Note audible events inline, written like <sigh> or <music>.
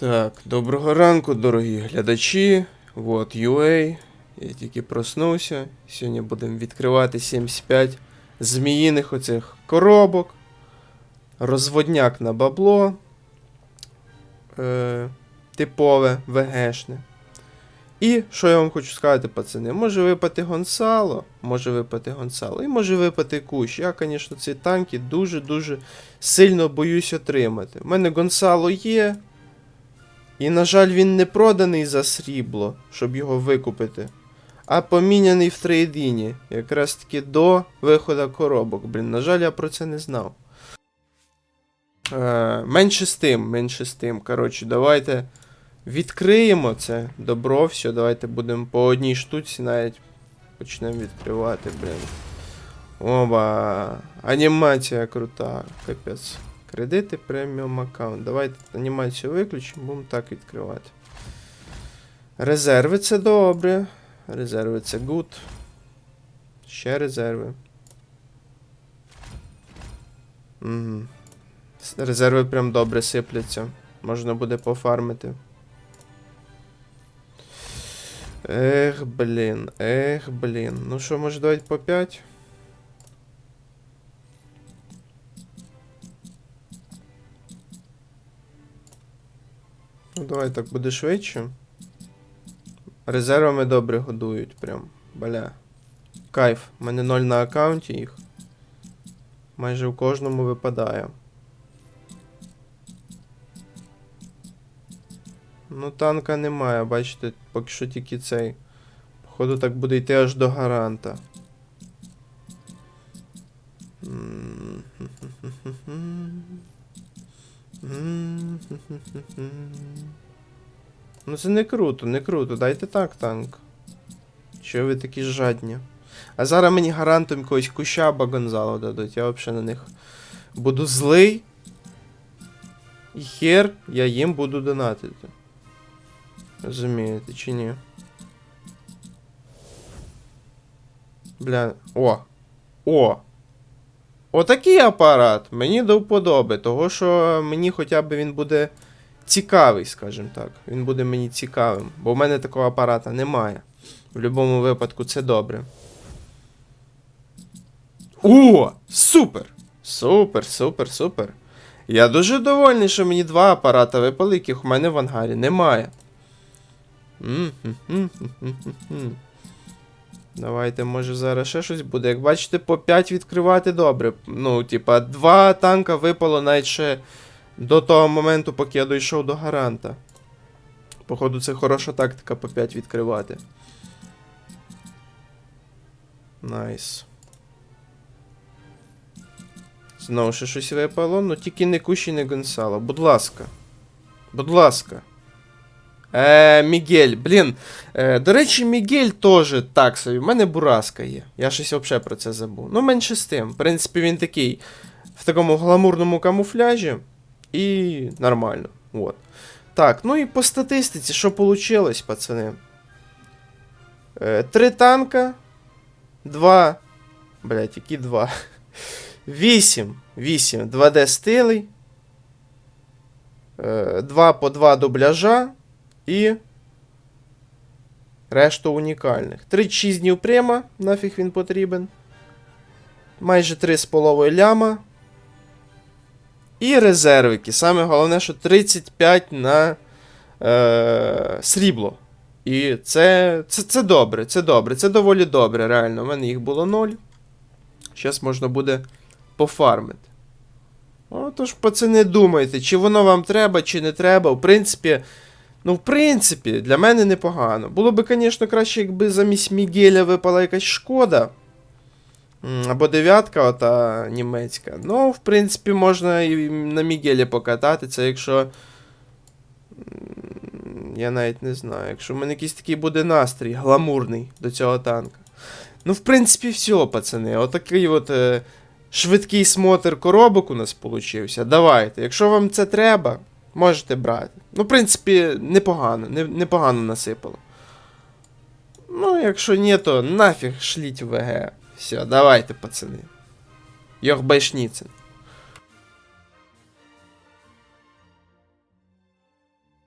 Так, доброго ранку, дорогі глядачі. Вот UA. Я тільки проснувся. Сьогодні будемо відкривати 75 зміїних оцих коробок. Розводняк на бабло. Е, типове, ВГшне. І що я вам хочу сказати, пацани, може випати Гонсало, може випати Гонсало, і може випати кущ. Я, звісно, ці танки дуже-дуже сильно боюсь отримати. У мене Гонсало є. І, на жаль, він не проданий за срібло, щоб його викупити, а поміняний в трейдині, якраз таки до виходу коробок. Блін, на жаль, я про це не знав. Е, менше з тим, менше з тим. Коротше, давайте відкриємо це добро, все, давайте будемо по одній штуці навіть почнемо відкривати, блін. Оба. Анімація крута, капець. Кредити преміум аккаунт. Давайте анімацію виключимо, будемо так відкривати. Резерви це добре. Резерви це good. Ще резерви. Угу. Резерви прям добре сипляться. Можна буде пофармити. Ех, блін, ех, блін. Ну що, може давати по 5? Ну, давай так буде швидше. Резервами добре годують, прям. Бля. Кайф. У мене 0 на аккаунті їх. Майже в кожному випадає. Ну, танка немає, бачите, поки що тільки цей. Походу так буде йти аж до гаранта. М. Ну це не круто, не круто. Дайте так танк. Що ви такі жадні? А зараз мені гарантом якогось куща або Гонзало дадуть. Я взагалі на них буду злий. І хер я їм буду донатити. Розумієте, чи ні? Бля. О! О! Отакий апарат мені до вподоби, того що мені хоча б він буде цікавий, скажімо так. Він буде мені цікавим, бо в мене такого апарата немає. В будь-якому випадку це добре. О! Супер! Супер, супер, супер. Я дуже довольний, що мені два апарата випали, яких у мене в ангарі немає. М-хм-хм-хм-хм-хм. Давайте, може, зараз ще щось буде. Як бачите, по 5 відкривати добре. Ну, типа, два танка випало навіть ще до того моменту, поки я дійшов до гаранта. Походу, це хороша тактика по 5 відкривати. Найс. Знову ще щось випало, ну тільки не кущі, не Гонсало. Будь ласка. Будь ласка. Е, Мігель, блін. Е, до речі, Мігель теж так собі. У мене бураска є. Я щось взагалі про це забув. Ну, менше з тим. В принципі, він такий в такому гламурному камуфляжі. І нормально. От. Так, ну і по статистиці, що вийшло, пацани? Е, три танка. Два. Блять, які два. <laughs> Вісім. Вісім 2D стилей. Е, Два по два дубляжа. І. Решту унікальних. 36 днів према, нафіг він потрібен. Майже 3,5 ляма. І резервики. Саме головне, що 35 на е, срібло. І це, це, це добре, це добре, це доволі добре, реально. У мене їх було 0. Зараз можна буде пофармити. Отож, пацани, думайте, чи воно вам треба, чи не треба. В принципі, ну, в принципі, для мене непогано. Було б, звісно, краще, якби замість Мігеля випала якась шкода. Або дев'ятка, ота німецька. Ну, в принципі, можна і на Мігелі покатати, це якщо. Я навіть не знаю. Якщо в мене якийсь такий буде настрій, гламурний до цього танка. Ну, в принципі, все, пацани. Отакий от е, швидкий смотр коробок у нас получився. Давайте. Якщо вам це треба, можете брати. Ну, в принципі, непогано, не, непогано насипало. Ну, якщо ні, то нафіг шліть в ВГ. Все, давайте, пацани. Йох Байшніцин.